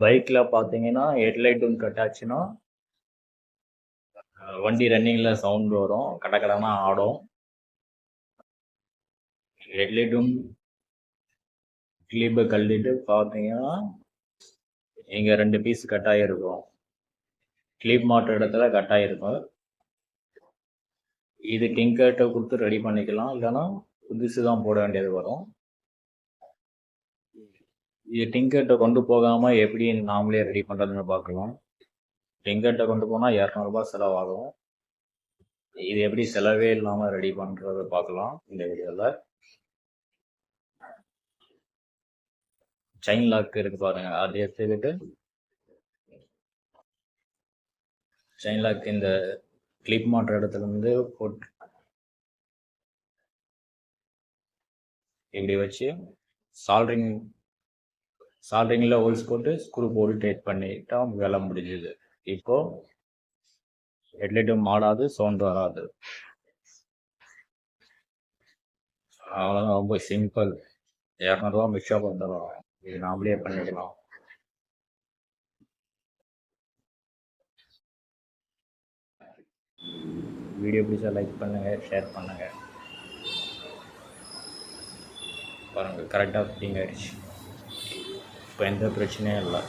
பைக்கில் பார்த்தீங்கன்னா ஹெட்லைட்டும் கட் ஆச்சுன்னா வண்டி ரன்னிங்கில் சவுண்ட் வரும் கட கடனா ஆடும். ஹெட்லைட்டும் கிளிப்பை கழட்டிட்டு பார்த்தீங்கன்னா இங்கே ரெண்டு பீஸ் கட் ஆகிருக்கும் கிளிப் மாட்டுற இடத்துல கட் ஆகிருக்கும் இது டிங்கர்ட்டை கொடுத்து ரெடி பண்ணிக்கலாம். இல்லைன்னா புதுசு தான் போட வேண்டியது வரும். இது கொண்டு போகாமல் எப்படி நாமளே ரெடி பண்ணுறதுன்னு பார்க்கலாம். டிங்கெட்டை கொண்டு போனால் இரநூறுபா செலவாகும். இது எப்படி செலவே இல்லாமல் ரெடி பண்ணுறத பார்க்கலாம் இந்த வீடியோவில் செயின் லாக் இருக்கு பாருங்க அதை எடுத்துக்கிட்டு செயின் லாக் இந்த கிளிப் மாட்டுற இடத்துல இருந்து போட்டு இப்படி வச்சு சால்ட்ரிங் சால்ட்ரிங்கில் ஹோல்ஸ் போட்டு ஸ்க்ரூ போட்டு டைட் பண்ணிட்டா வேலை முடிஞ்சுது. இப்போ ஹெட்லைட்டும் மாடாது சவுண்ட் வராது. அவ்வளோதான் ரொம்ப சிம்பிள் இரநூறுவா மிக்ஷாப் வந்துடும் இது நாமளே பண்ணிக்கலாம் வீடியோ பிடிச்சா லைக் பண்ணுங்கள் ஷேர் பண்ணுங்கள் பாருங்கள் கரெக்டாக ஃபிட்டிங் ஆயிடுச்சு. இப்போ எந்த பிரச்சனையும் இல்லை.